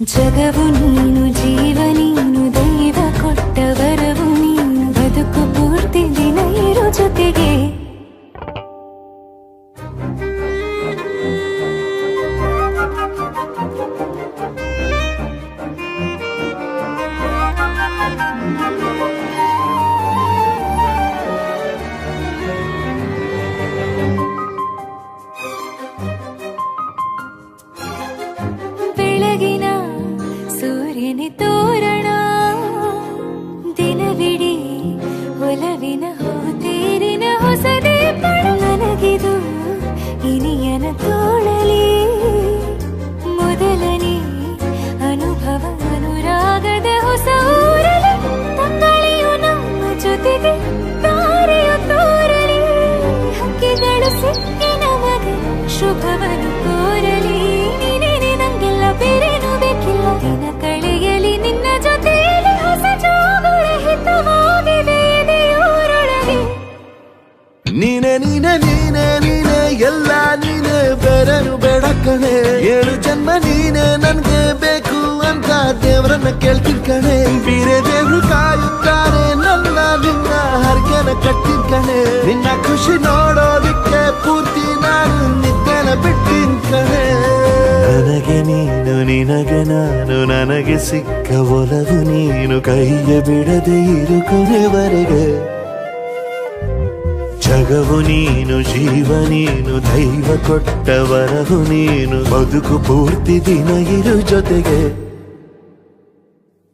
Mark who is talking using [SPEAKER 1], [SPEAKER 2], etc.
[SPEAKER 1] ಜಗವು ನೀನು ಜೀವ ನೀನು ನೀನೆ
[SPEAKER 2] ನನ್ಗೆ ಬೇಕು ಅಂತ ದೇವರನ್ನ ಕೇಳ್ತೀನಿ ಕಣೆ. ಬೇರೆ ದೇವ್ರು ಕಾಯುತ್ತಾರೆ, ನನ್ನ ನಿನ್ನ ಹರ್ಗನ ಕಣೆ. ನಿನ್ನ ಖುಷಿ ನೋಡೋದಿಕ್ಕೆ ಪೂರ್ತಿ ನಾನು ನಿದ್ದೆನ ಬಿಟ್ಟಿನ್ ನನಗೆ ನೀನು, ನಿನಗೆ ನಾನು, ನನಗೆ ಸಿಕ್ಕ ಒಲವು ನೀನು ಕೈಯ ಬಿಡದೆ ಇರು ಕೊನೆವರೆಗೆ ಜಗವು ನೀನು ಜೀವ ನೀನು ದೈವ ಕೊಟ್ಟ ವರವು ನೀನು. ಬದುಕು ಪೂರ್ತಿ ದಿನ ಇರು ಜೊತೆಗೆ.